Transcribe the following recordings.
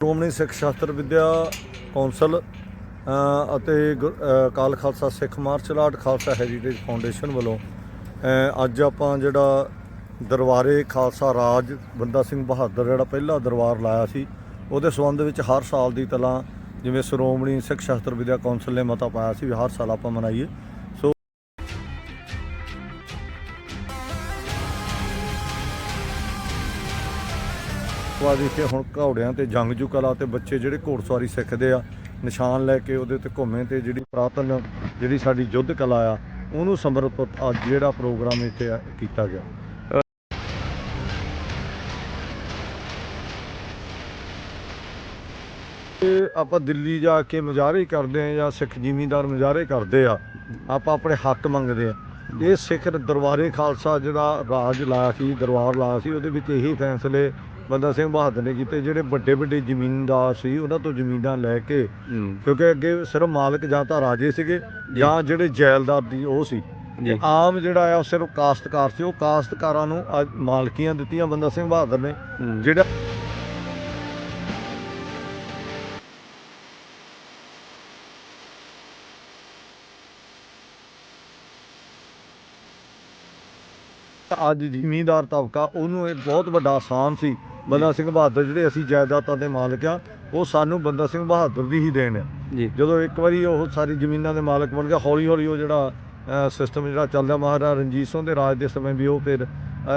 ਸ਼੍ਰੋਮਣੀ ਸਿੱਖ ਸ਼ਾਸਤਰ ਵਿਦਿਆ ਕੌਂਸਲ ਅਤੇ ਗੁਰ- Khalsa Sikh martial art Khalsa heritage foundation ਵੱਲੋਂ ਅੱਜ ਆਪਾਂ ਜਿਹੜਾ ਦਰਬਾਰੇ ਖਾਲਸਾ ਰਾਜ ਬੰਦਾ ਸਿੰਘ ਬਹਾਦਰ, ਜਿਹੜਾ ਪਹਿਲਾ ਦਰਬਾਰ ਲਾਇਆ ਸੀ, ਉਹਦੇ ਸੰਬੰਧ ਵਿੱਚ ਹਰ ਸਾਲ ਦੀ ਤਰ੍ਹਾਂ ਜਿਵੇਂ ਸ਼੍ਰੋਮਣੀ ਸਿੱਖ ਸ਼ਾਸਤਰ ਵਿਦਿਆ ਕੌਂਸਲ ਨੇ ਮਤਾ ਪਾਇਆ ਸੀ ਵੀ ਹਰ ਸਾਲ ਆਪਾਂ ਮਨਾਈਏ। ਸੋ ਇੱਥੇ ਹੁਣ ਘੋੜਿਆਂ ਤੇ ਜੰਗਜੂ ਕਲਾ ਤੇ ਬੱਚੇ ਜਿਹੜੇ ਘੋੜਸਵਾਰੀ ਸਿੱਖਦੇ ਆ, ਨਿਸ਼ਾਨ ਲੈ ਕੇ ਉਹਦੇ ਤੇ ਘੁੰਮੇ ਤੇ ਜਿਹੜੀ ਪ੍ਰਾਤਨ ਜਿਹੜੀ ਸਾਡੀ ਯੁੱਧ ਕਲਾ ਆ, ਉਹਨੂੰ ਸਮਰਪਿਤ ਅੱਜ ਜਿਹੜਾ ਪ੍ਰੋਗਰਾਮ ਇੱਥੇ ਕੀਤਾ ਗਿਆ। ਇਹ ਆਪਾਂ ਦਿੱਲੀ ਜਾ ਕੇ ਮੁਜ਼ਾਹਰੇ ਕਰਦੇ ਆ ਜਾਂ ਸਿੱਖ ਜ਼ਿਮੀਂਦਾਰ ਮੁਜ਼ਾਹਰੇ ਕਰਦੇ ਆ, ਆਪਾਂ ਆਪਣੇ ਹੱਕ ਮੰਗਦੇ ਆ। ਇਹ ਸਿੱਖ ਦਰਬਾਰੇ ਖਾਲਸਾ ਜਿਹੜਾ ਰਾਜ ਲਾਇਆ ਸੀ, ਦਰਬਾਰ ਲਾਇਆ ਸੀ, ਉਹਦੇ ਵਿੱਚ ਇਹੀ ਫੈਸਲੇ ਬੰਦਾ ਸਿੰਘ ਬਹਾਦਰ ਨੇ ਕੀਤੇ ਜਿਹੜੇ ਵੱਡੇ ਵੱਡੇ ਜ਼ਮੀਨਦਾਰ ਸੀ ਉਹਨਾਂ ਤੋਂ ਜ਼ਮੀਨਾਂ ਲੈ ਕੇ ਕਿਉਂਕਿ ਅੱਗੇ ਸਿਰਫ ਮਾਲਕ ਜਾਂ ਤਾਂ ਰਾਜੇ ਸੀਗੇ ਜਾਂ। ਜਿਹੜੇ ਜੈਲਦਾਰ ਦੀ ਉਹ ਸੀ। ਆਮ ਜਿਹੜਾ ਆ ਸਿਰਫ ਕਾਸ਼ਤਕਾਰ ਸੀ ਉਹ ਕਾਸ਼ਤਕਾਰਾਂ ਨੂੰ ਮਾਲਕੀਆਂ ਦਿੱਤੀਆਂ ਬੰਦਾ ਸਿੰਘ ਬਹਾਦਰ ਨੇ। ਜਿਹੜਾ ਅੱਜ ਜ਼ਿਮੀਂਦਾਰ ਤਬਕਾ ਉਹਨੂੰ ਇਹ ਬਹੁਤ ਵੱਡਾ ਆਸਾਨ ਸੀ। ਬੰਦਾ ਸਿੰਘ ਬਹਾਦਰ ਜਿਹੜੇ ਅਸੀਂ ਜਾਇਦਾਦਾਂ ਦੇ ਮਾਲਕ ਆ ਉਹ ਸਾਨੂੰ ਬੰਦਾ ਸਿੰਘ ਬਹਾਦਰ ਦੀ ਹੀ ਦੇਣ ਆ। ਜੀ। ਜਦੋਂ ਇੱਕ ਵਾਰੀ ਉਹ ਸਾਰੀ ਜ਼ਮੀਨਾਂ ਦੇ ਮਾਲਕ ਬਣ ਗਿਆ ਹੌਲੀ ਹੌਲੀ ਉਹ ਜਿਹੜਾ ਸਿਸਟਮ ਜਿਹੜਾ ਚੱਲਦਾ ਮਹਾਰਾਜਾ ਰਣਜੀਤ ਸਿੰਘ ਦੇ ਰਾਜ ਦੇ ਸਮੇਂ ਵੀ ਉਹ ਫਿਰ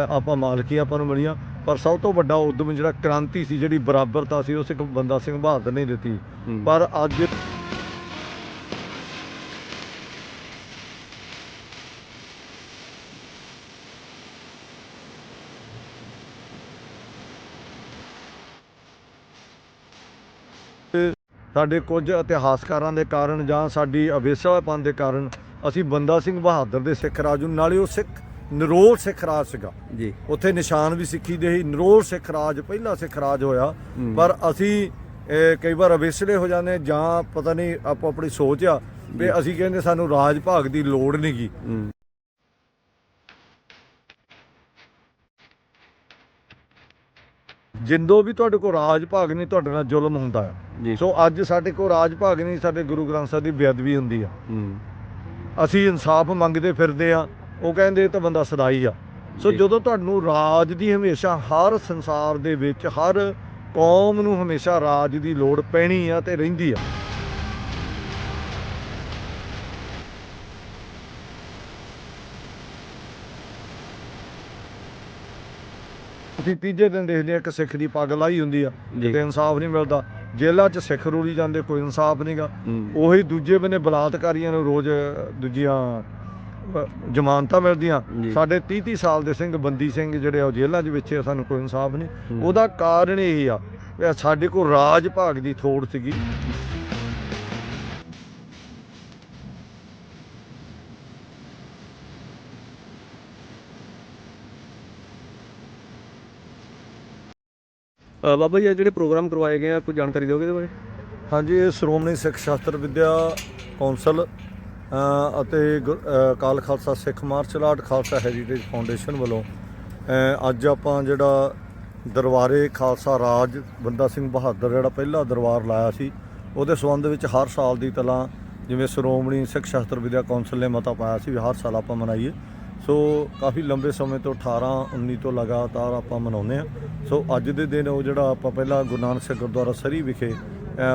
ਆਪਾਂ ਮਾਲਕੀ ਆਪਾਂ ਨੂੰ ਮਿਲੀਆਂ। ਪਰ ਸਭ ਤੋਂ ਵੱਡਾ ਉਦਮ ਜਿਹੜਾ ਕ੍ਰਾਂਤੀ ਸੀ ਜਿਹੜੀ ਬਰਾਬਰਤਾ ਸੀ ਉਹ ਸਿੱਖ ਬੰਦਾ ਸਿੰਘ ਬਹਾਦਰ ਨੇ ਦਿੱਤੀ। ਪਰ ਅੱਜ ਤੇ ਸਾਡੇ ਕੁਝ ਇਤਿਹਾਸਕਾਰਾਂ ਦੇ ਕਾਰਨ ਜਾਂ ਸਾਡੀ ਅਵੇਸਾਪਨ ਦੇ ਕਾਰਨ ਅਸੀਂ ਬੰਦਾ ਸਿੰਘ ਬਹਾਦਰ ਦੇ ਸਿੱਖ ਰਾਜ ਨੂੰ ਨਾਲੇ ਉਹ ਸਿੱਖ ਨਰੋਲ ਸਿੱਖ ਰਾਜ ਸੀਗਾ। ਜੀ। ਉੱਥੇ ਨਿਸ਼ਾਨ ਵੀ ਸਿੱਖੀ ਦੇ ਹੀ ਨਰੋਲ ਸਿੱਖ ਰਾਜ ਪਹਿਲਾ ਸਿੱਖ ਰਾਜ ਹੋਇਆ। ਪਰ ਅਸੀਂ ਕਈ ਵਾਰ ਅਵੇਸਲੇ ਹੋ ਜਾਂਦੇ ਜਾਂ ਪਤਾ ਨਹੀਂ ਆਪੋ ਆਪਣੀ ਸੋਚ ਆ ਵੀ ਅਸੀਂ ਕਹਿੰਦੇ ਸਾਨੂੰ ਰਾਜ ਭਾਗ ਦੀ ਲੋੜ ਨਹੀਂਗੀ ਜਿੰਦੋ ਵੀ ਤੁਹਾਡੇ ਕੋਲ ਰਾਜ ਭਾਗ ਨਹੀਂ ਤੁਹਾਡੇ ਨਾਲ ਜ਼ੁਲਮ ਹੁੰਦਾ ਹੈ। ਸੋ ਅੱਜ ਸਾਡੇ ਕੋਲ ਰਾਜ ਭਾਗ ਨਹੀਂ ਸਾਡੇ ਗੁਰੂ ਗ੍ਰੰਥ ਸਾਹਿਬ ਦੀ ਬੇਅਦਬੀ ਹੁੰਦੀ ਆ। ਅਸੀਂ ਇਨਸਾਫ ਮੰਗਦੇ ਫਿਰਦੇ ਆ ਉਹ ਕਹਿੰਦੇ ਤਾਂ ਬੰਦਾ ਸਦਾਈ ਆ। ਸੋ। ਜਦੋਂ ਤੁਹਾਨੂੰ ਰਾਜ ਦੀ ਹਮੇਸ਼ਾ ਹਰ ਸੰਸਾਰ ਦੇ ਵਿੱਚ ਹਰ ਕੌਮ ਨੂੰ ਹਮੇਸ਼ਾ ਰਾਜ ਦੀ ਲੋੜ ਪੈਣੀ ਆ ਤੇ ਰਹਿੰਦੀ ਆ। ਅਸੀਂ ਤੀਜੇ ਦਿਨ ਦੇਖਦੇ ਆ ਕਿ ਸਿੱਖ ਦੀ ਪੱਗ ਲਾਈ ਹੁੰਦੀ ਆ ਤੇ ਇਨਸਾਫ ਨਹੀਂ ਮਿਲਦਾ। ਜੇਲ੍ਹਾਂ 'ਚ ਸਿੱਖ ਰੂਲੀ ਜਾਂਦੇ ਕੋਈ ਇਨਸਾਫ ਨਹੀਂਗਾ ਉਹੀ ਦੂਜੇ ਬੰਨੇ ਬਲਾਤਕਾਰੀਆਂ ਨੂੰ ਰੋਜ਼ ਦੂਜੀਆਂ ਜ਼ਮਾਨਤਾਂ ਮਿਲਦੀਆਂ। ਸਾਡੇ 30 30 ਸਾਲ ਦੇ ਸਿੰਘ ਬੰਦੀ ਸਿੰਘ ਜਿਹੜੇ ਆ ਉਹ ਜੇਲ੍ਹਾਂ 'ਚ ਵਿੱਚ ਸਾਨੂੰ ਕੋਈ ਇਨਸਾਫ ਨਹੀਂ। ਉਹਦਾ ਕਾਰਨ ਇਹ ਆ ਸਾਡੇ ਕੋਲ ਰਾਜ ਭਾਗ ਦੀ ਥੋੜ ਸੀਗੀ। ਬਾਬਾ ਜੀ, ਇਹ ਜਿਹੜੇ ਪ੍ਰੋਗਰਾਮ ਕਰਵਾਏ ਗਏ ਆ, ਕੋਈ ਜਾਣਕਾਰੀ ਦਿਓਗੇ ਇਹਦੇ ਬਾਰੇ? ਹਾਂਜੀ, ਇਹ ਸ਼੍ਰੋਮਣੀ ਸਿੱਖ ਸ਼ਾਸਤਰ ਵਿੱਦਿਆ ਕੌਂਸਲ ਅਤੇ ਗੁਰ- Akal Khalsa Sikh martial art, Khalsa heritage foundation ਵੱਲੋਂ ਅੱਜ ਆਪਾਂ ਜਿਹੜਾ ਦਰਬਾਰੇ ਖਾਲਸਾ ਰਾਜ, ਬੰਦਾ ਸਿੰਘ ਬਹਾਦਰ, ਜਿਹੜਾ ਪਹਿਲਾ ਦਰਬਾਰ ਲਾਇਆ ਸੀ, ਉਹਦੇ ਸੰਬੰਧ ਵਿੱਚ ਹਰ ਸਾਲ ਦੀ ਤਰ੍ਹਾਂ ਜਿਵੇਂ ਸ਼੍ਰੋਮਣੀ ਸਿੱਖ ਸ਼ਾਸਤਰ ਵਿਦਿਆ ਕੌਂਸਲ ਨੇ ਮਤਾ ਪਾਇਆ ਸੀ ਵੀ ਹਰ ਸਾਲ ਆਪਾਂ ਮਨਾਈਏ। ਸੋ ਕਾਫੀ ਲੰਬੇ ਸਮੇਂ ਤੋਂ 18 19 ਤੋਂ ਲਗਾਤਾਰ ਆਪਾਂ ਮਨਾਉਂਦੇ ਆ ਸੋ ਅੱਜ ਦੇ ਦਿਨ ਉਹ ਜਿਹੜਾ ਆਪਾਂ ਪਹਿਲਾਂ ਗੁਰੂ ਨਾਨਕ ਸਾਹਿਬ ਗੁਰਦੁਆਰਾ ਸਰੀ ਵਿਖੇ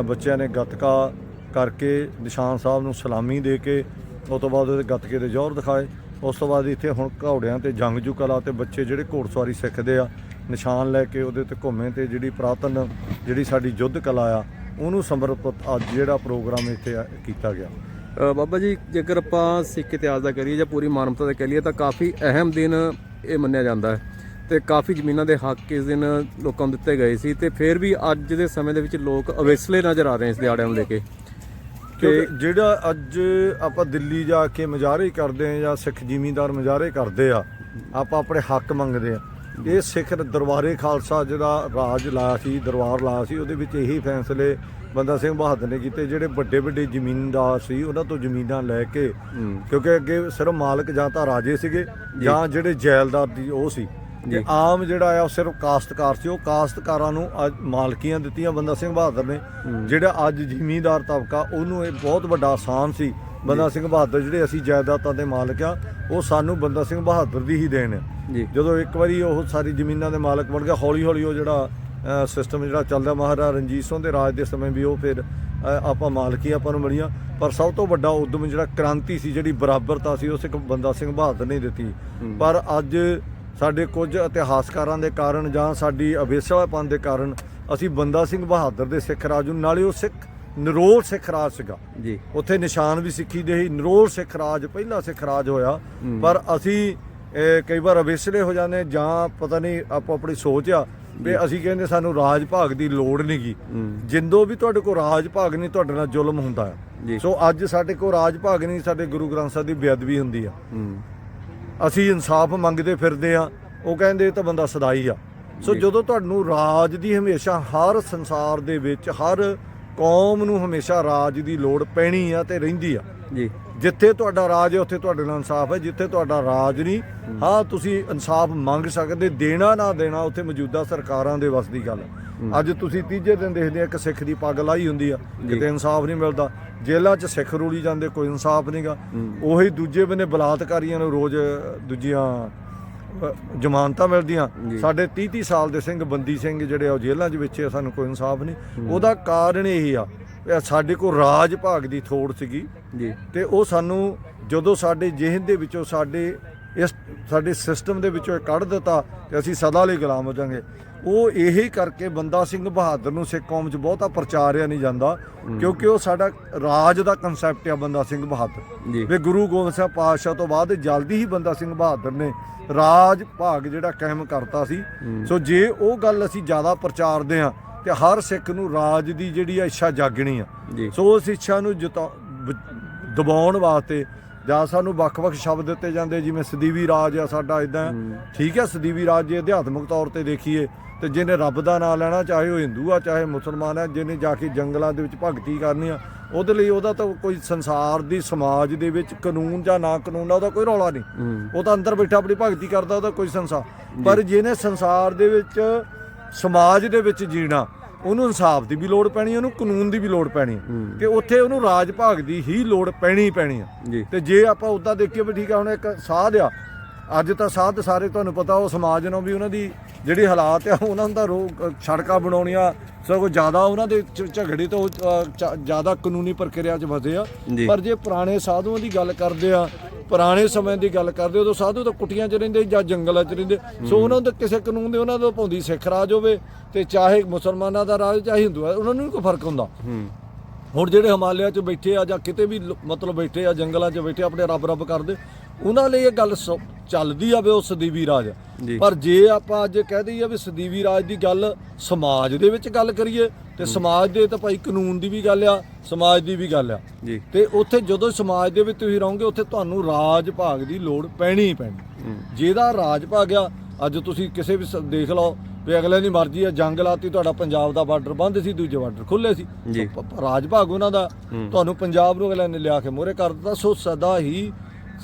ਬੱਚਿਆਂ ਨੇ ਗੱਤਕਾ ਕਰਕੇ ਨਿਸ਼ਾਨ ਸਾਹਿਬ ਨੂੰ ਸਲਾਮੀ ਦੇ ਕੇ ਉਸ ਤੋਂ ਬਾਅਦ ਉਹਦੇ ਗੱਤਕੇ ਦੇ ਜ਼ੋਰ ਦਿਖਾਏ। ਉਸ ਤੋਂ ਬਾਅਦ ਇੱਥੇ ਹੁਣ ਘੋੜਿਆਂ ਤੇ ਜੰਗਜੂ ਕਲਾ ਤੇ ਬੱਚੇ ਜਿਹੜੇ ਘੋੜਸਵਾਰੀ ਸਿੱਖਦੇ ਆ, ਨਿਸ਼ਾਨ ਲੈ ਕੇ ਉਹਦੇ ਤੇ ਘੁੰਮੇ ਤੇ ਜਿਹੜੀ ਪ੍ਰਾਤਨ ਜਿਹੜੀ ਸਾਡੀ ਯੁੱਧ ਕਲਾ ਆ, ਉਹਨੂੰ ਸਮਰਪਿਤ ਅੱਜ ਜਿਹੜਾ ਪ੍ਰੋਗਰਾਮ ਇੱਥੇ ਕੀਤਾ ਗਿਆ। ਬਾਬਾ ਜੀ ਜੇਕਰ ਆਪਾਂ ਸਿੱਖ ਇਤਿਹਾਸ ਦਾ ਕਰੀਏ ਜਾਂ ਪੂਰੀ ਮਾਨਵਤਾ ਦਾ ਕਹਿ ਲਈਏ ਤਾਂ ਕਾਫੀ ਅਹਿਮ ਦਿਨ ਇਹ ਮੰਨਿਆ ਜਾਂਦਾ ਹੈ ਤੇ ਕਾਫੀ ਜ਼ਮੀਨਾਂ ਦੇ ਹੱਕ ਇਸ ਦਿਨ ਲੋਕਾਂ ਨੂੰ ਦਿੱਤੇ ਗਏ ਸੀ ਤੇ ਫਿਰ ਵੀ ਅੱਜ ਦੇ ਸਮੇਂ ਦੇ ਵਿੱਚ ਲੋਕ ਅਵੇਸਲੇ ਨਜ਼ਰ ਆ ਰਹੇ ਇਸ ਦਿਹਾੜਿਆਂ ਨੂੰ ਲੈ ਕੇ। ਕਿਉਂਕਿ ਜਿਹੜਾ ਅੱਜ ਆਪਾਂ ਦਿੱਲੀ ਜਾ ਕੇ ਮੁਜ਼ਾਹਰੇ ਕਰਦੇ ਆ ਜਾਂ ਸਿੱਖ ਜ਼ਿਮੀਂਦਾਰ ਮੁਜ਼ਾਹਰੇ ਕਰਦੇ ਆ ਆਪਾਂ ਆਪਣੇ ਹੱਕ ਮੰਗਦੇ ਆ ਇਹ ਸਿੱਖ ਦਰਬਾਰੇ ਖਾਲਸਾ ਜਿਹੜਾ ਰਾਜ ਲਾਇਆ ਸੀ ਦਰਬਾਰ ਲਾਇਆ ਸੀ ਉਹਦੇ ਵਿੱਚ ਇਹੀ ਫੈਸਲੇ ਬੰਦਾ ਸਿੰਘ ਬਹਾਦਰ ਨੇ ਕੀਤੇ ਜਿਹੜੇ ਵੱਡੇ ਵੱਡੇ ਜ਼ਮੀਨਦਾਰ ਸੀ ਉਹਨਾਂ ਤੋਂ ਜ਼ਮੀਨਾਂ ਲੈ ਕੇ ਕਿਉਂਕਿ ਅੱਗੇ ਸਿਰਫ ਮਾਲਕ ਜਾਂ ਤਾਂ ਰਾਜੇ ਸੀਗੇ ਜਾਂ। ਜਿਹੜੇ ਜੈਲਦਾਰ ਦੀ ਉਹ ਸੀ। ਤੇ ਜੀ। ਆਮ ਜਿਹੜਾ ਆ ਉਹ ਸਿਰਫ ਕਾਸ਼ਤਕਾਰ ਸੀ। ਉਹ ਕਾਸ਼ਤਕਾਰਾਂ ਨੂੰ ਅੱਜ ਮਾਲਕੀਆਂ ਦਿੱਤੀਆਂ ਬੰਦਾ ਸਿੰਘ ਬਹਾਦਰ ਨੇ। ਜਿਹੜਾ ਅੱਜ ਜ਼ਿਮੀਂਦਾਰ ਤਬਕਾ ਉਹਨੂੰ ਇਹ ਬਹੁਤ ਵੱਡਾ ਆਸਾਨ ਸੀ। ਬੰਦਾ ਸਿੰਘ ਬਹਾਦਰ ਜਿਹੜੇ ਅਸੀਂ ਜਾਇਦਾਦਾਂ ਦੇ ਮਾਲਕ ਆ ਉਹ ਸਾਨੂੰ ਬੰਦਾ ਸਿੰਘ ਬਹਾਦਰ ਦੀ ਹੀ ਦੇਣ। ਆ ਜਦੋਂ ਇੱਕ ਵਾਰੀ ਉਹ ਸਾਰੀ ਜ਼ਮੀਨਾਂ ਦੇ ਮਾਲਕ ਬਣ ਗਿਆ ਹੌਲੀ ਹੌਲੀ ਉਹ ਜਿਹੜਾ ਸਿਸਟਮ ਜਿਹੜਾ ਚੱਲਦਾ ਮਹਾਰਾਜਾ ਰਣਜੀਤ ਸਿੰਘ ਦੇ ਰਾਜ ਦੇ ਸਮੇਂ ਵੀ ਉਹ ਫਿਰ ਆਪਾਂ ਮਾਲਕੀ ਆਪਾਂ ਨੂੰ ਮਿਲੀਆਂ। ਪਰ ਸਭ ਤੋਂ ਵੱਡਾ ਉਦਮ ਜਿਹੜਾ ਕ੍ਰਾਂਤੀ ਸੀ ਜਿਹੜੀ ਬਰਾਬਰਤਾ ਸੀ ਉਸ ਇੱਕ ਬੰਦਾ ਸਿੰਘ ਬਹਾਦਰ ਨੇ ਦਿੱਤੀ। ਪਰ ਅੱਜ ਸਾਡੇ ਕੁਝ ਇਤਿਹਾਸਕਾਰਾਂ ਦੇ ਕਾਰਨ ਜਾਂ ਸਾਡੀ ਅਵੇਸਲਾਪਨ ਦੇ ਕਾਰਨ ਅਸੀਂ ਬੰਦਾ ਸਿੰਘ ਬਹਾਦਰ ਦੇ ਸਿੱਖ ਰਾਜ ਨੂੰ ਨਾਲੇ ਉਹ ਸਿੱਖ ਨਿਰੋਲ ਸਿੱਖ ਰਾਜ ਸੀਗਾ। ਜੀ। ਉੱਥੇ ਨਿਸ਼ਾਨ ਵੀ ਸਿੱਖੀ ਦੇ ਹੀ ਨਿਰੋਲ ਸਿੱਖ ਰਾਜ ਪਹਿਲਾ ਸਿੱਖ ਰਾਜ ਹੋਇਆ। ਪਰ ਅਸੀਂ ਕਈ ਵਾਰ ਅਵੇਸਲੇ ਹੋ ਜਾਂਦੇ ਜਾਂ ਪਤਾ ਨਹੀਂ ਆਪੋ ਆਪਣੀ ਸੋਚ ਆ ਵੀ ਅਸੀਂ ਕਹਿੰਦੇ ਸਾਨੂੰ ਰਾਜ ਭਾਗ ਦੀ ਲੋੜ ਨਹੀਂਗੀ ਜਿੰਦੋ ਵੀ ਤੁਹਾਡੇ ਕੋਲ ਰਾਜ ਭਾਗ ਨਹੀਂ ਤੁਹਾਡੇ ਨਾਲ ਜ਼ੁਲਮ ਹੁੰਦਾ ਸੋ ਅੱਜ ਸਾਡੇ ਕੋਲ ਰਾਜ ਭਾਗ ਨਹੀਂ ਸਾਡੇ ਗੁਰੂ ਗ੍ਰੰਥ ਸਾਹਿਬ ਦੀ ਬੇਅਦਬੀ ਹੁੰਦੀ ਆ। ਅਸੀਂ ਇਨਸਾਫ ਮੰਗਦੇ ਫਿਰਦੇ ਆ ਉਹ ਕਹਿੰਦੇ ਇਹ ਤਾਂ ਬੰਦਾ ਸਦਾਈ ਆ। ਸੋ ਜਦੋਂ ਤੁਹਾਨੂੰ ਰਾਜ ਦੀ ਹਮੇਸ਼ਾ ਹਰ ਸੰਸਾਰ ਦੇ ਵਿੱਚ ਹਰ ਕੌਮ ਨੂੰ ਹਮੇਸ਼ਾ ਰਾਜ ਦੀ ਲੋੜ ਪੈਣੀ ਆ ਤੇ ਰਹਿੰਦੀ ਆ। ਜੀ। ਜਿੱਥੇ ਤੁਹਾਡਾ ਰਾਜ ਹੈ ਉੱਥੇ ਤੁਹਾਡੇ ਨਾਲ ਇਨਸਾਫ ਹੈ ਜਿੱਥੇ ਤੁਹਾਡਾ ਰਾਜ ਨਹੀਂ ਹਾਂ ਤੁਸੀਂ ਇਨਸਾਫ ਮੰਗ ਸਕਦੇ ਦੇਣਾ ਨਾ ਦੇਣਾ ਉੱਥੇ ਮੌਜੂਦਾ ਸਰਕਾਰਾਂ ਦੇ ਵੱਸ ਦੀ ਗੱਲ। ਅੱਜ ਤੁਸੀਂ ਤੀਜੇ ਦਿਨ ਦੇਖਦੇ ਆ ਇੱਕ ਸਿੱਖ ਦੀ ਪੱਗ ਲਾਈ ਹੁੰਦੀ ਆ ਕਿਤੇ ਇਨਸਾਫ ਨਹੀਂ ਮਿਲਦਾ। ਜੇਲ੍ਹਾਂ 'ਚ ਸਿੱਖ ਰੂਲੀ ਜਾਂਦੇ ਕੋਈ ਇਨਸਾਫ ਨਹੀਂਗਾ ਉਹੀ ਦੂਜੇ ਬੰਨੇ ਬਲਾਤਕਾਰੀਆਂ ਨੂੰ ਰੋਜ਼ ਦੂਜੀਆਂ ਜ਼ਮਾਨਤਾਂ ਮਿਲਦੀਆਂ। ਸਾਡੇ 30 30 ਸਾਲ ਦੇ ਸਿੰਘ ਬੰਦੀ ਸਿੰਘ ਜਿਹੜੇ ਆ ਉਹ ਜੇਲ੍ਹਾਂ 'ਚ ਵਿੱਚ ਸਾਨੂੰ ਕੋਈ ਇਨਸਾਫ ਨਹੀਂ। ਉਹਦਾ ਕਾਰਨ ਇਹ ਆ ਸਾਡੇ ਕੋਲ ਰਾਜ ਭਾਗ ਦੀ ਥੋੜ ਸੀਗੀ ਜੀ। ਤੇ ਉਹ ਸਾਨੂੰ ਜਦੋਂ ਸਾਡੇ ਜਿਹਨ ਦੇ ਵਿੱਚੋਂ ਸਾਡੇ ਇਸ ਸਾਡੇ ਸਿਸਟਮ ਦੇ ਵਿੱਚੋਂ ਕੱਢ ਦਿੱਤਾ ਤੇ ਅਸੀਂ ਸਦਾ ਲਈ ਗੁਲਾਮ ਹੋ ਜਾਾਂਗੇ ਉਹ ਇਹੀ ਕਰਕੇ ਬੰਦਾ ਸਿੰਘ ਬਹਾਦਰ ਨੂੰ ਸਿੱਖ ਕੌਮ 'ਚ ਬਹੁਤਾ ਪ੍ਰਚਾਰਿਆ ਨਹੀਂ ਜਾਂਦਾ ਕਿਉਂਕਿ ਉਹ ਸਾਡਾ ਰਾਜ ਦਾ ਕਨਸੈਪਟ ਆ ਬੰਦਾ ਸਿੰਘ ਬਹਾਦਰ। ਜੀ। ਵੀ ਗੁਰੂ ਗੋਬਿੰਦ ਸਿੰਘ ਪਾਤਸ਼ਾਹ ਤੋਂ ਬਾਅਦ ਜਲਦੀ ਹੀ ਬੰਦਾ ਸਿੰਘ ਬਹਾਦਰ ਨੇ ਰਾਜ ਭਾਗ ਜਿਹੜਾ ਕਾਇਮ ਕਰਤਾ ਸੀ। ਸੋ ਜੇ ਉਹ ਗੱਲ ਅਸੀਂ ਜ਼ਿਆਦਾ ਪ੍ਰਚਾਰਦੇ ਆ ਤੇ ਹਰ ਸਿੱਖ ਨੂੰ ਰਾਜ ਦੀ ਜਿਹੜੀ ਇੱਛਾ ਜਾਗਣੀ ਆ। ਸੋ ਉਸ ਇੱਛਾ ਨੂੰ ਦਬਾਉਣ ਵਾਸਤੇ ਜਾਂ ਸਾਨੂੰ ਵੱਖ-ਵੱਖ ਸ਼ਬਦ ਦਿੱਤੇ ਜਾਂਦੇ ਜਿਵੇਂ ਸਦੀਵੀ ਰਾਜ ਆ ਸਾਡਾ ਇਦਾਂ ਠੀਕ ਹੈ ਸਦੀਵੀ ਰਾਜ ਜੇ ਅਧਿਆਤਮਿਕ ਤੌਰ ਤੇ ਦੇਖੀਏ ਤੇ ਜਿਹਨੇ ਰੱਬ ਦਾ ਨਾਮ ਲੈਣਾ ਚਾਹੇ ਉਹ ਹਿੰਦੂ ਆ ਚਾਹੇ ਮੁਸਲਮਾਨ ਆ ਜਿਹਨੇ ਜਾ ਕੇ ਜੰਗਲਾਂ ਦੇ ਵਿੱਚ ਭਗਤੀ ਕਰਨੀ ਆ ਉਹਦੇ ਲਈ ਉਹਦਾ ਤਾਂ ਕੋਈ ਸੰਸਾਰ ਦੀ ਸਮਾਜ ਦੇ ਵਿੱਚ ਕਾਨੂੰਨ ਜਾਂ ਨਾ ਕਾਨੂੰਨ ਦਾ ਉਹਦਾ ਕੋਈ ਰੌਲਾ ਨਹੀਂ। ਉਹ ਤਾਂ ਅੰਦਰ ਬੈਠਾ ਆਪਣੀ ਭਗਤੀ ਕਰਦਾ ਉਹਦਾ ਕੋਈ ਸੰਸਾਰ। ਪਰ ਜਿਹਨੇ ਸੰਸਾਰ ਦੇ ਵਿੱਚ ਸਮਾਜ ਦੇ ਵਿੱਚ ਜੀਣਾ ਉਹਨੂੰ ਇਨਸਾਫ ਦੀ ਵੀ ਲੋੜ ਪੈਣੀ ਉਹਨੂੰ ਕਾਨੂੰਨ ਦੀ ਵੀ ਲੋੜ ਪੈਣੀ। ਤੇ ਉੱਥੇ ਉਹਨੂੰ ਰਾਜ ਭਾਗ ਦੀ ਹੀ ਲੋੜ ਪੈਣੀ ਪੈਣੀ ਆ। ਤੇ ਜੇ ਆਪਾਂ ਉਦਾਂ ਦੇਖੀਏ ਵੀ ਠੀਕ ਆ ਹੁਣ ਇੱਕ ਸਾਧ ਆ ਅੱਜ ਤਾਂ ਸਾਧ ਸਾਰੇ ਤੁਹਾਨੂੰ ਪਤਾ ਉਹ ਸਮਾਜ ਨੂੰ ਵੀ ਉਹਨਾਂ ਦੀ ਜਿਹੜੀ ਹਾਲਾਤ ਆ ਉਹਨਾਂ ਦਾ ਸੜਕਾਂ ਬਣਾਉਣੀਆਂ ਸਗੋਂ ਜ਼ਿਆਦਾ ਉਹਨਾਂ ਦੇ ਝਗੜੇ ਤੋਂ ਜ਼ਿਆਦਾ ਕਾਨੂੰਨੀ ਪ੍ਰਕਿਰਿਆ 'ਚ ਫਸੇ ਆ। ਪਰ ਜੇ ਪੁਰਾਣੇ ਸਾਧੂਆਂ ਦੀ ਗੱਲ ਕਰਦੇ ਆ ਪੁਰਾਣੇ ਸਮੇਂ ਦੀ ਗੱਲ ਕਰਦੇ ਉਦੋਂ ਸਾਧੂ ਤਾਂ ਕੁੱਟੀਆਂ 'ਚ ਰਹਿੰਦੇ ਜਾਂ ਜੰਗਲਾਂ 'ਚ ਰਹਿੰਦੇ। ਸੋ ਉਹਨਾਂ ਦਾ ਕਿਸੇ ਕਾਨੂੰਨ ਦੇ ਉਹਨਾਂ ਦਾ ਭਾਉਂਦੀ ਸਿੱਖ ਰਾਜ ਹੋਵੇ ਤੇ ਚਾਹੇ ਮੁਸਲਮਾਨਾਂ ਦਾ ਰਾਜ ਚਾਹੇ ਹਿੰਦੂ ਆ ਉਹਨਾਂ ਨੂੰ ਨੀ ਕੋਈ ਫ਼ਰਕ ਹੁੰਦਾ। ਹੁਣ ਜਿਹੜੇ ਹਿਮਾਲਿਆ 'ਚ ਬੈਠੇ ਆ ਜਾਂ ਕਿਤੇ ਵੀ ਮਤਲਬ ਬੈਠੇ ਆ ਜੰਗਲਾਂ 'ਚ ਬੈਠੇ ਆਪਣੇ ਰੱਬ ਰੱਬ ਕਰਦੇ ਉਹਨਾਂ ਲਈ ਇਹ ਗੱਲ ਚੱਲਦੀ ਆ ਵੀ ਉਹ ਸਦੀਵੀ ਰਾਜ। ਪਰ ਜੇ ਆਪਾਂ ਅੱਜ ਕਹਿ ਦਈਏ ਵੀ ਸਦੀਵੀ ਰਾਜ ਦੀ ਗੱਲ ਸਮਾਜ ਦੇ ਵਿੱਚ ਗੱਲ ਕਰੀਏ ਤੇ ਸਮਾਜ ਦੇ ਤਾਂ ਭਾਈ ਕਾਨੂੰਨ ਦੀ ਵੀ ਗੱਲ ਆ ਸਮਾਜ ਦੀ ਵੀ ਗੱਲ ਆ। ਤੇ ਉੱਥੇ ਜਦੋਂ ਸਮਾਜ ਦੇ ਵਿੱਚ ਤੁਸੀਂ ਰਹੋਗੇ ਉੱਥੇ ਤੁਹਾਨੂੰ ਰਾਜ ਭਾਗ ਦੀ ਲੋੜ ਪੈਣੀ ਪੈਣੀ। ਜਿਹਦਾ ਰਾਜ ਭਾਗ ਆ ਅੱਜ ਤੁਸੀਂ ਕਿਸੇ ਵੀ ਦੇਖ ਲਓ ਵੀ ਅਗਲੇ ਦੀ ਮਰਜ਼ੀ ਆ ਜੰਗ ਲਾਤੀ ਤੁਹਾਡਾ ਪੰਜਾਬ ਦਾ ਬਾਰਡਰ ਬੰਦ ਸੀ ਦੂਜੇ ਬਾਰਡਰ ਖੁੱਲੇ ਸੀ। ਰਾਜ ਭਾਗ ਉਹਨਾਂ ਦਾ। ਤੁਹਾਨੂੰ ਪੰਜਾਬ ਨੂੰ ਅਗਲੇ ਨੇ ਲਿਆ ਕੇ ਮੋਹਰੇ ਕਰ ਦਿੱਤਾ ਸੋ ਸਦਾ ਹੀ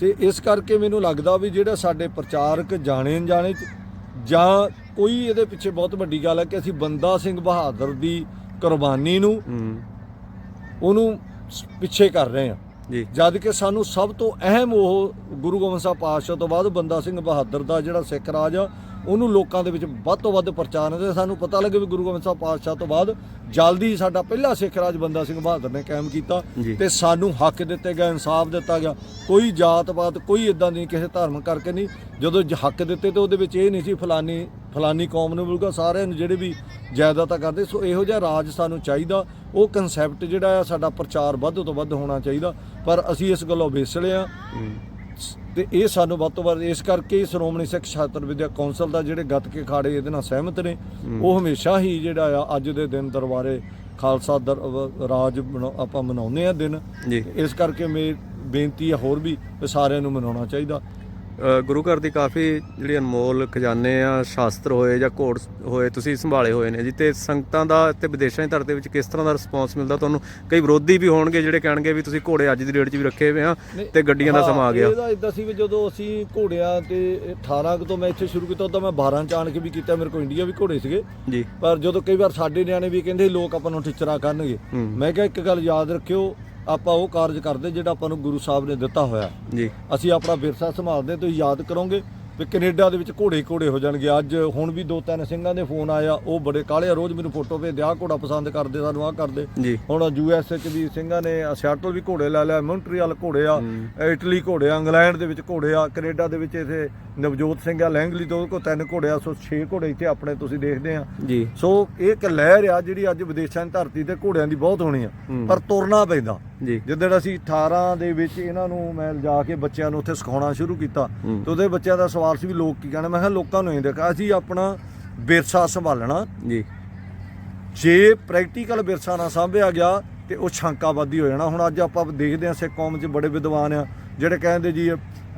ਸੇ ਇਸ ਕਰਕੇ ਮੈਨੂੰ ਲੱਗਦਾ ਵੀ ਜਿਹੜੇ ਸਾਡੇ ਪ੍ਰਚਾਰਕ ਜਾਣੇ ਚ ਜਾਂ ਕੋਈ ਇਹਦੇ ਪਿੱਛੇ ਬਹੁਤ ਵੱਡੀ ਗੱਲ ਹੈ ਕਿ ਅਸੀਂ ਬੰਦਾ ਸਿੰਘ ਬਹਾਦਰ ਦੀ ਕੁਰਬਾਨੀ ਨੂੰ ਉਹਨੂੰ ਪਿੱਛੇ ਕਰ ਰਹੇ ਹਾਂ। ਜੀ। ਜਦ ਕਿ ਸਾਨੂੰ ਸਭ ਤੋਂ ਅਹਿਮ ਉਹ ਗੁਰੂ ਗੋਬਿੰਦ ਸਾਹਿਬ ਪਾਤਸ਼ਾਹ ਤੋਂ ਬਾਅਦ ਬੰਦਾ ਸਿੰਘ ਬਹਾਦਰ ਦਾ ਜਿਹੜਾ ਸਿੱਖ ਰਾਜ ਆ ਉਹਨੂੰ ਲੋਕਾਂ ਦੇ ਵਿੱਚ ਵੱਧ ਤੋਂ ਵੱਧ ਪ੍ਰਚਾਰ ਤੇ ਸਾਨੂੰ ਪਤਾ ਲੱਗੇ ਵੀ ਗੁਰੂ ਗੋਬਿੰਦ ਸਾਹਿਬ ਪਾਤਸ਼ਾਹ ਤੋਂ ਬਾਅਦ ਜਲਦੀ ਸਾਡਾ ਪਹਿਲਾ ਸਿੱਖ ਰਾਜ ਬੰਦਾ ਸਿੰਘ ਬਹਾਦਰ ਨੇ ਕਾਇਮ ਕੀਤਾ। ਤੇ ਸਾਨੂੰ ਹੱਕ ਦਿੱਤੇ ਗਏ ਇਨਸਾਫ ਦਿੱਤਾ ਗਿਆ। ਕੋਈ ਜਾਤ-ਪਾਤ ਕੋਈ ਇਦਾਂ ਦੀ ਕਿਸੇ ਧਰਮ ਕਰਕੇ ਨਹੀਂ। ਜਦੋਂ ਹੱਕ ਦਿੱਤੇ ਤੇ ਉਹਦੇ ਵਿੱਚ ਇਹ ਨਹੀਂ ਸੀ ਫਲਾਨੀ ਫਲਾਨੀ ਕੌਮ ਨੂੰ ਮਿਲੂਗਾ ਸਾਰਿਆਂ ਨੂੰ ਜਿਹੜੇ ਵੀ ਜਾਇਦਾਦਾਂ ਕਰਦੇ ਸੋ ਇਹੋ ਜਿਹਾ ਰਾਜ ਸਾਨੂੰ ਚਾਹੀਦਾ। ਉਹ ਕਨਸੈਪਟ ਜਿਹੜਾ ਆ ਸਾਡਾ ਪ੍ਰਚਾਰ ਵੱਧ ਤੋਂ ਵੱਧ ਹੋਣਾ ਚਾਹੀਦਾ। ਪਰ ਅਸੀਂ ਇਸ ਗੱਲੋਂ ਵਿਸਲੇ ਆ ਤੇ ਇਹ ਸਾਨੂੰ ਵੱਧ ਤੋਂ ਵੱਧ ਇਸ ਕਰਕੇ ਹੀ ਸ਼੍ਰੋਮਣੀ ਸਿੱਖ ਛਾਤਰ ਵਿਦਿਆ ਕੌਂਸਲ ਦਾ ਜਿਹੜੇ ਗੱਤਕੇ ਖਾੜੇ ਇਹਦੇ ਨਾਲ ਸਹਿਮਤ ਨੇ ਉਹ ਹਮੇਸ਼ਾ ਹੀ ਜਿਹੜਾ ਆ ਅੱਜ ਦੇ ਦਿਨ ਦਰਬਾਰੇ ਖਾਲਸਾ ਰਾਜ ਆਪਾਂ ਮਨਾਉਂਦੇ ਆ ਦਿਨ। ਇਸ ਕਰਕੇ ਮੇਰੀ ਬੇਨਤੀ ਹੈ ਹੋਰ ਵੀ ਕਿ ਸਾਰਿਆਂ ਨੂੰ ਮਨਾਉਣਾ ਚਾਹੀਦਾ। ਗੁਰੂ ਘਰ ਦੀ ਕਾਫੀ ਜਿਹੜੀ ਅਨਮੋਲ ਖਜ਼ਾਨੇ ਆ ਸ਼ਾਸਤਰ ਹੋਏ ਜਾਂ ਕੋਡ ਹੋਏ ਤੁਸੀਂ ਸੰਭਾਲੇ ਹੋਏ ਨੇ ਜੀ। ਤੇ ਸੰਗਤਾਂ ਦਾ ਤੇ ਵਿਦੇਸ਼ਾਂ ਦੀ ਧਰਤੀ ਵਿੱਚ ਕਿਸ ਤਰ੍ਹਾਂ ਦਾ ਰਿਸਪੌਂਸ ਮਿਲਦਾ? ਤੁਹਾਨੂੰ ਕਈ ਵਿਰੋਧੀ ਵੀ ਹੋਣਗੇ ਜਿਹੜੇ ਕਹਿਣਗੇ ਵੀ ਤੁਸੀਂ ਘੋੜੇ ਅੱਜ ਦੀ ਡੇਟ 'ਚ ਵੀ ਰੱਖੇ ਹੋਏ ਆ ਤੇ ਗੱਡੀਆਂ ਦਾ ਸਮਾਂ ਆ ਗਿਆ। ਇਹਦਾ ਇਦਾਂ ਸੀ ਵੀ ਜਦੋਂ ਅਸੀਂ ਘੋੜਿਆਂ ਤੇ 18 ਕੁ ਤੋਂ ਮੈਂ ਇੱਥੇ ਸ਼ੁਰੂ ਕੀਤਾ ਉਦੋਂ ਮੈਂ 12 ਚ ਆਣ ਕੇ ਵੀ ਕੀਤਾ ਮੇਰੇ ਕੋਲ ਇੰਡੀਆ ਵੀ ਘੋੜੇ ਸੀਗੇ। ਜੀ। ਪਰ ਜਦੋਂ ਕਈ ਵਾਰ ਸਾਡੇ ਨਿਆਣੇ ਵੀ ਕਹਿੰਦੇ ਲੋਕ ਆਪਾਂ ਨੂੰ ਟਿਚਰਾ ਕਰਨਗੇ। ਮੈਂ ਕਿਹਾ ਇੱਕ ਗੱਲ ਯਾਦ ਰੱਖਿਓ ਆਪਾਂ ਉਹ ਕਾਰਜ ਕਰਦੇ ਜਿਹੜਾ ਆਪਾਂ ਨੂੰ ਗੁਰੂ ਸਾਹਿਬ ਨੇ ਦਿੱਤਾ ਹੋਇਆ। ਜੀ। ਅਸੀਂ ਆਪਣਾ ਵਿਰਸਾ ਸੰਭਾਲਦੇ ਤੁਸੀਂ ਯਾਦ ਕਰੋਗੇ ਵੀ ਕੈਨੇਡਾ ਦੇ ਵਿੱਚ ਘੋੜੇ ਘੋੜੇ ਹੋ ਜਾਣਗੇ। ਅੱਜ ਹੁਣ ਵੀ ਦੋ ਤਿੰਨ ਸਿੰਘਾਂ ਦੇ ਫੋਨ ਆਇਆ ਉਹ ਬੜੇ ਕਾਲੇ ਆ ਰੋਜ਼ ਮੈਨੂੰ ਫੋਟੋ ਭੇਜਦੇ ਆਹ ਘੋੜਾ ਪਸੰਦ ਕਰਦੇ ਸਾਨੂੰ ਆਹ ਕਰਦੇ। ਹੁਣ ਯੂ ਐਸ ਚ ਵੀ ਸਿੰਘਾਂ ਨੇ ਸਿਆਟਲ ਵੀ ਘੋੜੇ ਲੈ ਲਿਆ ਮੌਂਟਰੀਅਲ ਘੋੜੇ ਆ ਇਟਲੀ ਘੋੜੇ ਆ ਇੰਗਲੈਂਡ ਦੇ ਵਿੱਚ ਘੋੜੇ ਆ ਕੈਨੇਡਾ ਦੇ ਵਿੱਚ ਇਥੇ ਨਵਜੋਤ ਸਿੰਘ ਆ ਲੈਂਗਲੀ ਤੋਂ ਕੋ ਤਿੰਨ ਘੋੜੇ ਆ ਸੋ 6 ਘੋੜੇ ਇੱਥੇ ਆਪਣੇ ਤੁਸੀਂ ਦੇਖਦੇ ਆ। ਜੀ। ਸੋ ਇਹ ਇੱਕ ਲਹਿਰ ਆ ਜਿਹੜੀ ਅੱਜ ਵਿਦੇਸ਼ਾਂ ਦੀ ਧਰਤੀ ਤੇ ਘੋੜਿਆਂ ਦੀ ਬਹੁਤ ਹੋਣੀ ਆ। ਪਰ ਤੁਰਨਾ ਪੈਂਦਾ। ਜੀ। ਜਿੱਦਣ ਅਸੀਂ 18 ਦੇ ਵਿੱਚ ਇਹਨਾਂ ਨੂੰ ਮੈਂ ਲਿਜਾ ਕੇ ਬੱਚਿਆਂ ਨੂੰ ਉੱਥੇ ਸਿਖਾਉਣਾ ਸ਼ੁਰੂ ਕੀਤਾ। ਤੇ ਉਹਦੇ ਬੱਚਿਆਂ ਦਾ ਸਵਾਲ ਸੀ ਵੀ ਲੋਕ ਕੀ ਕਹਿਣਾ? ਮੈਂ ਕਿਹਾ ਲੋਕਾਂ ਨੂੰ ਇਹ ਦੇਖਾ ਅਸੀਂ ਆਪਣਾ ਵਿਰਸਾ ਸੰਭਾਲਣਾ। ਜੀ। ਜੇ ਪ੍ਰੈਕਟੀਕਲ ਵਿਰਸਾ ਨਾ ਸਾਂਭਿਆ ਗਿਆ ਤੇ ਉਹ ਸ਼ੰਕਾਵਾਦੀ ਹੋ ਜਾਣਾ। ਹੁਣ ਅੱਜ ਆਪਾਂ ਦੇਖਦੇ ਹਾਂ ਸਿੱਖ ਕੌਮ 'ਚ ਬੜੇ ਵਿਦਵਾਨ ਆ ਜਿਹੜੇ ਕਹਿੰਦੇ ਜੀ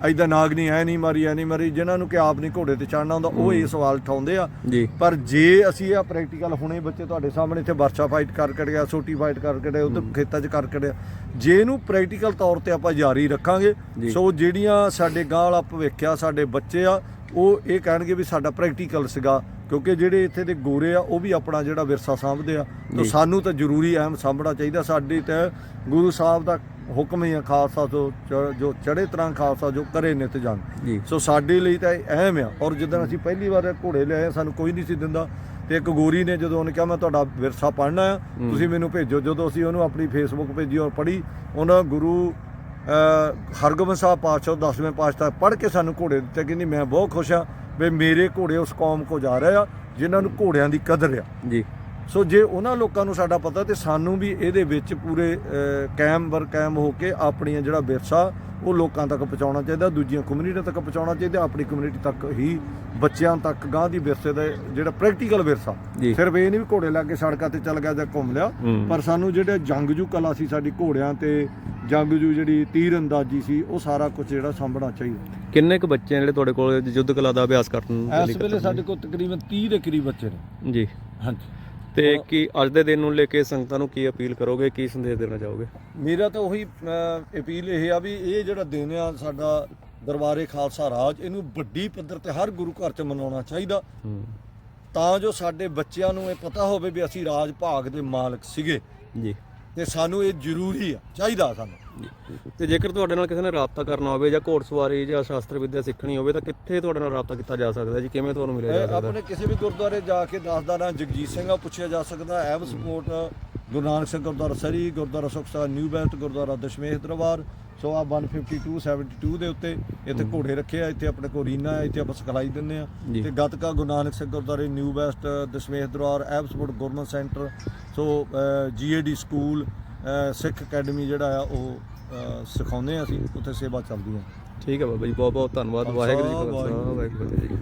ਐਦਾਂ ਨਾਗਨੀ ਐ ਨਹੀਂ ਮਾਰੀ ਐ ਨਹੀਂ ਮਾਰੀ ਜਿਨ੍ਹਾਂ ਨੂੰ ਕਿ ਆਪ ਨਹੀਂ ਘੋੜੇ ਤੇ ਚੜਨਾ ਹੁੰਦਾ ਉਹ ਇਹ ਸਵਾਲ ਉਠਾਉਂਦੇ ਆ। ਜੀ। ਪਰ ਜੇ ਅਸੀਂ ਇਹ ਪ੍ਰੈਕਟੀਕਲ ਹੁਣੇ ਬੱਚੇ ਤੁਹਾਡੇ ਸਾਹਮਣੇ ਇੱਥੇ ਵਰਸ਼ਾ ਫਾਈਟ ਕਰ ਕਰ ਗਿਆ ਛੋਟੀ ਫਾਈਟ ਕਰ ਕਰ ਉਧਰ ਖੇਤਾਂ 'ਚ ਕਰ ਕਰ ਜੇ ਇਹਨੂੰ ਪ੍ਰੈਕਟੀਕਲ ਤੌਰ ਤੇ ਆਪਾਂ ਜਾਰੀ ਰੱਖਾਂਗੇ। ਸੋ ਜਿਹੜੀਆਂ ਸਾਡੇ ਗਾਂ ਵਾਲਾ ਭਵਿੱਖ ਆ ਸਾਡੇ ਬੱਚੇ ਆ ਉਹ ਇਹ ਕਹਿਣਗੇ ਵੀ ਸਾਡਾ ਪ੍ਰੈਕਟੀਕਲ ਸੀਗਾ ਕਿਉਂਕਿ ਜਿਹੜੇ ਇੱਥੇ ਦੇ ਗੋਰੇ ਆ ਉਹ ਵੀ ਆਪਣਾ ਜਿਹੜਾ ਵਿਰਸਾ ਸਾਂਭਦੇ ਆ। ਤਾਂ। ਸਾਨੂੰ ਤਾਂ ਜ਼ਰੂਰੀ ਅਹਿਮ ਸਾਂਭਣਾ ਚਾਹੀਦਾ ਸਾਡੀ ਤੇ ਗੁਰੂ ਸਾਹਿਬ ਦਾ ਹੁਕਮ ਹੀ ਆ ਖਾਲਸਾ ਜੋ ਜੋ ਚੜੇ ਤਰ੍ਹਾਂ ਖਾਲਸਾ ਜੋ ਕਰੇ ਨਿਤ ਜਨ ਜੀ। ਸੋ ਸਾਡੇ ਲਈ ਤਾਂ ਇਹ ਅਹਿਮ ਆ। ਔਰ ਜਦੋਂ ਅਸੀਂ ਪਹਿਲੀ ਵਾਰ ਘੋੜੇ ਲਿਆਏ ਸਾਨੂੰ ਕੋਈ ਨਹੀਂ ਸੀ ਦਿੰਦਾ। ਤੇ ਇੱਕ ਗੋਰੀ ਨੇ ਜਦੋਂ ਉਹਨੇ ਕਿਹਾ ਮੈਂ ਤੁਹਾਡਾ ਵਿਰਸਾ ਪੜ੍ਹਨਾ ਆ ਤੁਸੀਂ ਮੈਨੂੰ ਭੇਜੋ। ਜਦੋਂ ਅਸੀਂ ਉਹਨੂੰ ਆਪਣੀ ਫੇਸਬੁੱਕ ਭੇਜੀ ਔਰ ਪੜ੍ਹੀ ਉਹਨਾਂ ਗੁਰੂ ਹਰਗੋਬਿੰਦ ਸਾਹਿਬ ਪਾਤਸ਼ਾਹ 10ਵੇਂ ਪਾਤਸ਼ਾਹ ਪੜ੍ਹ ਕੇ ਸਾਨੂੰ ਘੋੜੇ ਦਿੱਤੇ ਕਹਿੰਦੀ ਮੈਂ ਬਹੁਤ ਖੁਸ਼ ਆ ਵੀ ਮੇਰੇ ਘੋੜੇ ਉਸ ਕੌਮ ਕੋ ਜਾ ਰਹੇ ਆ ਜਿਨ੍ਹਾਂ ਨੂੰ ਘੋੜਿਆਂ ਦੀ ਕਦਰ ਆ। ਜੀ। ਸੋ ਜੇ ਉਹਨਾਂ ਲੋਕਾਂ ਨੂੰ ਸਾਡਾ ਪਤਾ ਤੇ ਸਾਨੂੰ ਵੀ ਇਹਦੇ ਵਿੱਚ ਪੂਰੇ ਅ, ਕਾਇਮ ਬਰ ਕਾਇਮ ਹੋ ਕੇ ਆਪਣੀਆਂ ਜਿਹੜਾ ਵਿਰਸਾ ਉਹ ਲੋਕਾਂ ਤੱਕ ਪਹੁੰਚਾਉਣਾ ਚਾਹੀਦਾ ਦੂਜੀਆਂ ਕਮਿਊਨਿਟੀਆਂ ਤੱਕ ਪਹੁੰਚਾਉਣਾ ਚਾਹੀਦਾ ਆਪਣੀ ਕਮਿਊਨਿਟੀ ਤੱਕ ਹੀ ਬੱਚਿਆਂ ਤੱਕ ਗਾਂ ਦੀ ਵਿਰਸੇ ਦਾ ਜਿਹੜਾ ਪ੍ਰੈਕਟੀਕਲ ਵਿਰਸਾ। ਜੀ। ਸਿਰਫ ਇਹ ਨਹੀਂ ਵੀ ਘੋੜੇ ਲਾ ਕੇ ਸੜਕਾਂ ਤੇ ਚੱਲ ਗਿਆ ਜਾਂ ਘੁੰਮ ਲਿਆ। ਪਰ ਸਾਨੂੰ ਜਿਹੜੇ ਜੰਗਜੂ ਕਲਾ ਸੀ ਸਾਡੀ ਘੋੜਿਆਂ ਤੇ ਜੰਗਜੂ ਜਿਹੜੀ ਤੀਰ ਅੰਦਾਜ਼ੀ ਸੀ ਉਹ ਸਾਰਾ ਕੁਝ ਜਿਹੜਾ ਸਾਂਭਣਾ ਚਾਹੀਦਾ। ਕਿੰਨੇ ਕੁ ਬੱਚੇ ਨੇ ਜਿਹੜੇ ਤੁਹਾਡੇ ਕੋਲ ਯੁੱਧ ਕਲਾ ਦਾ ਅਭਿਆਸ ਕਰਨ ਇਸ ਵੇਲੇ ਸਾਡੇ ਕੋਲ ਤਕਰੀਬਨ 30 ਦੇ ਕਰੀਬ ਬੱਚੇ ਨੇ। ਜੀ। ਹਾਂਜੀ। ਤੇ ਕੀ ਅੱਜ ਦੇ ਦਿਨ ਨੂੰ ਲੈ ਕੇ ਸੰਗਤਾਂ ਨੂੰ ਕੀ ਅਪੀਲ ਕਰੋਗੇ ਕੀ ਸੰਦੇਸ਼ ਦੇਣਾ ਚਾਹੋਗੇ? ਮੇਰਾ ਤਾਂ ਉਹੀ ਅਪੀਲ ਇਹ ਆ ਵੀ ਇਹ ਜਿਹੜਾ ਦਿਨ ਆ ਸਾਡਾ ਦਰਬਾਰੇ ਖਾਲਸਾ ਰਾਜ ਇਹਨੂੰ ਵੱਡੀ ਪੱਧਰ ਤੇ ਹਰ ਗੁਰੂ ਘਰ 'ਚ ਮਨਾਉਣਾ ਚਾਹੀਦਾ। ਤਾਂ ਜੋ ਸਾਡੇ ਬੱਚਿਆਂ ਨੂੰ ਇਹ ਪਤਾ ਹੋਵੇ ਵੀ ਅਸੀਂ ਰਾਜ ਭਾਗ ਦੇ ਮਾਲਕ ਸੀਗੇ। ਜੀ। ਤੇ ਸਾਨੂੰ ਇਹ ਜ਼ਰੂਰੀ ਆ ਚਾਹੀਦਾ ਸਾਨੂੰ। ਤੇ ਜੇਕਰ ਤੁਹਾਡੇ ਨਾਲ ਕਿਸੇ ਨੇ ਰਾਬਤਾ ਕਰਨਾ ਹੋਵੇ ਜਾਂ ਘੋੜਸਵਾਰੀ ਜਾਂ ਸ਼ਾਸਤਰ ਵਿੱਦਿਆ ਸਿੱਖਣੀ ਹੋਵੇ ਤਾਂ ਕਿੱਥੇ ਤੁਹਾਡੇ ਨਾਲ ਰਾਬਤਾ ਕੀਤਾ ਜਾ ਸਕਦਾ ਜੀ? ਕਿਵੇਂ ਤੁਹਾਨੂੰ ਮਿਲਿਆ ਜਾ ਸਕਦਾ? ਆਪਣੇ ਕਿਸੇ ਵੀ ਗੁਰਦੁਆਰੇ ਜਾ ਕੇ ਦੱਸਦਾ ਨਾ ਜਗਜੀਤ ਸਿੰਘ ਆ ਪੁੱਛਿਆ ਜਾ ਸਕਦਾ Abbotsford Guru Nanak Singh Gurdwara Surrey Gurdwara ਸੁਖਸਾ ਨਿਊ ਬੈਲਟ ਗੁਰਦੁਆਰਾ ਦਸ਼ਮੇਸ਼ ਦਰਬਾਰ ਸੋ ਆ 152 72 ਦੇ ਉੱਤੇ ਇੱਥੇ ਘੋੜੇ ਰੱਖੇ ਆ ਇੱਥੇ ਆਪਣੇ ਕੋਲ ਰੀਨਾ ਹੈ ਇੱਥੇ ਆਪਾਂ ਸਿਖਲਾਈ ਦਿੰਦੇ ਆ। ਤੇ ਗੱਤਕਾ ਗੁਰੂ ਨਾਨਕ ਸਿੰਘ ਗੁਰਦੁਆਰੇ new best Dashmesh Darbar Abbotsford government centre so GAD school Sikh academy ਜਿਹੜਾ ਆ ਉਹ ਸਿਖਾਉਂਦੇ ਆ ਅਸੀਂ ਉੱਥੇ ਸੇਵਾ ਚੱਲਦੀ ਆ। ਠੀਕ ਹੈ ਬਾਬਾ ਜੀ ਬਹੁਤ ਬਹੁਤ ਧੰਨਵਾਦ ਵਾਹਿਗੁਰੂ ਜੀ ਕਾ ਖਾਲਸਾ ਵਾਹਿਗੁਰੂ ਜੀ